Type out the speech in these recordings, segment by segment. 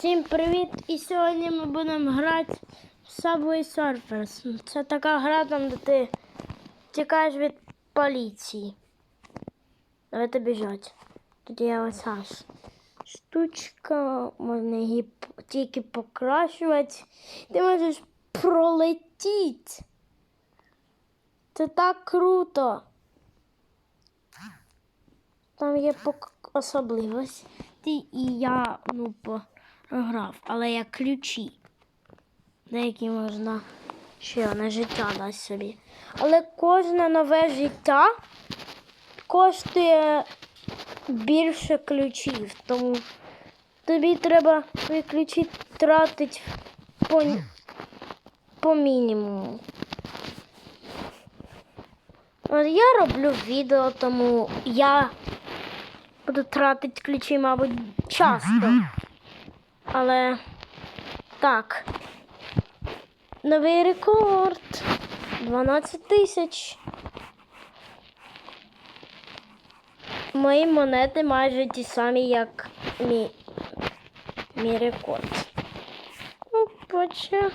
Всім привіт! І сьогодні ми будемо грати в Subway Surfers. Це така гра, там, де ти тікаєш від поліції. Давайте біжать. Тут є аж штучка, можна її тільки покращувати. Ти можеш пролетіти. Це так круто. Там є пок- особливості, і я ну, програв, але є ключі, деякі можна ще на життя дасть собі. Але кожне нове життя коштує більше ключів, тому тобі треба ключі тратити по, по мінімуму. От я роблю відео, тому я буду тратити ключі, мабуть, часто. Але так. Новий рекорд. 12 тисяч. Мої монети майже ті самі, як мій, мій рекорд. Ну, поча.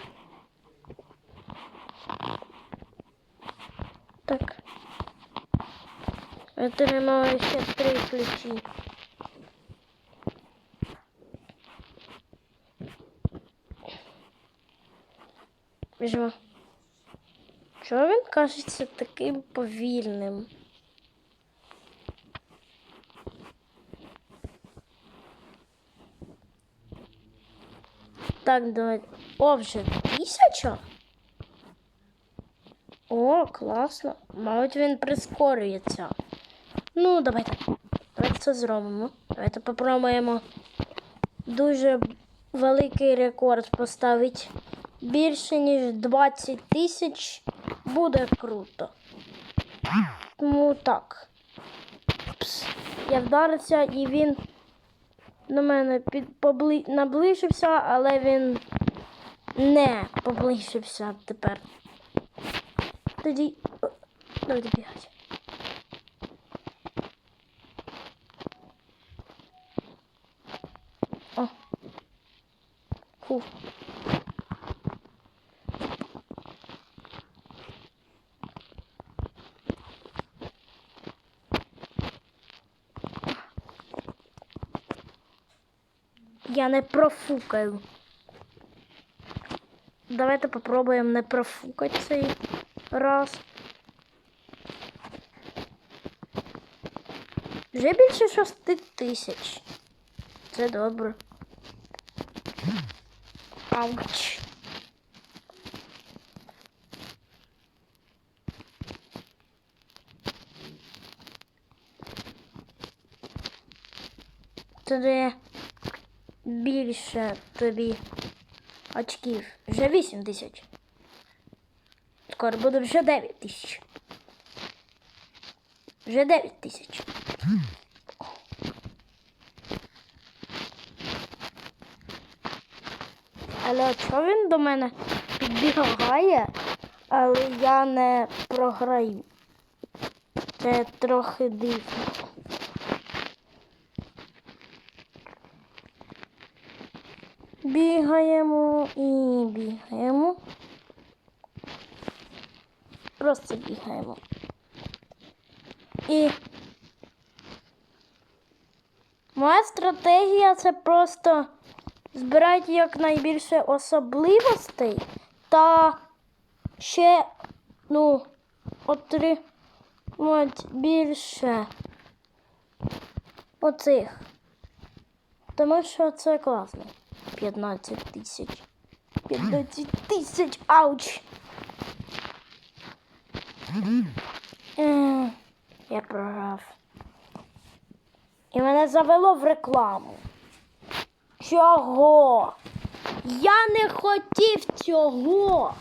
Так. Отримали ще три ключі. Біжимо. Чого він кажеться таким повільним? Так, давай. О, вже тисяча? О, класно. Мабуть, він прискорюється. Ну, давайте. Давайте це зробимо. Давайте попробуємо дуже великий рекорд поставити. Більше, ніж 20 тисяч буде круто. Тому так. Пс. Я вдарився і він до мене під, побли, наближився, але він не поближився тепер. Тоді. о, Давайте бігати. О. Я не профукаю. Давайте попробуємо не профукати цей раз. Вже більше шести тисяч. Це добре. Ауч. Це дає більше тобі очків. Вже 8 тисяч. Скоро буде вже 9 тисяч. Вже 9 тисяч. Але чого він до мене підбігає, але я не програю. Це трохи дивно. Бігаємо і бігаємо. Просто бігаємо. І моя стратегія це просто збирати якнайбільше особливостей та ще, ну, отримати більше оцих. Тому що це класно. 15 тисяч. 15 тисяч, ауч. Е, Я програв. І мене завело в рекламу. Чого? Я не хотів цього.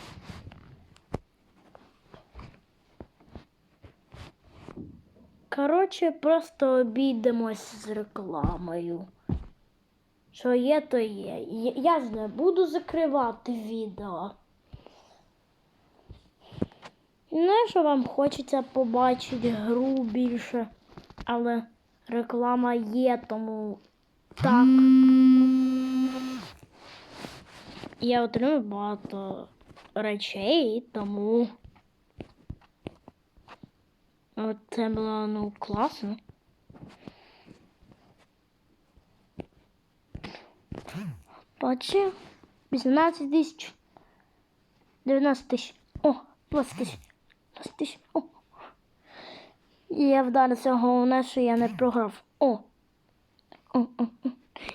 Коротше, просто обійдемось з рекламою. Що є, то є. Я- ж не буду закривати відео. Не, що вам хочеться побачити гру більше, але реклама є, тому так. я отримав багато речей, тому. Це було ну класно. Бачив? 18 тисяч. 90 тисяч. О, 20 тисяч. 20 тисяч. О. І я вдарився головне, що я не програв. О. О, о, о.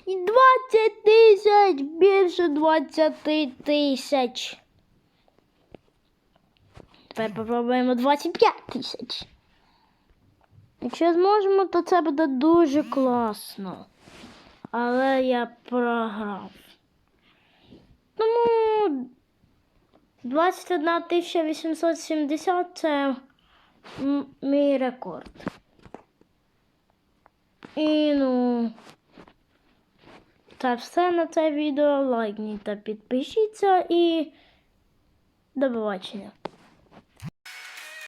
І 20 тисяч! Більше 20 тисяч. Тепер попробуємо 25 тисяч. Якщо зможемо, то це буде дуже класно. Але я програв. Тому 21 870 це мій рекорд. І ну. Це все на це відео. Лайкніть та підпишіться і до побачення.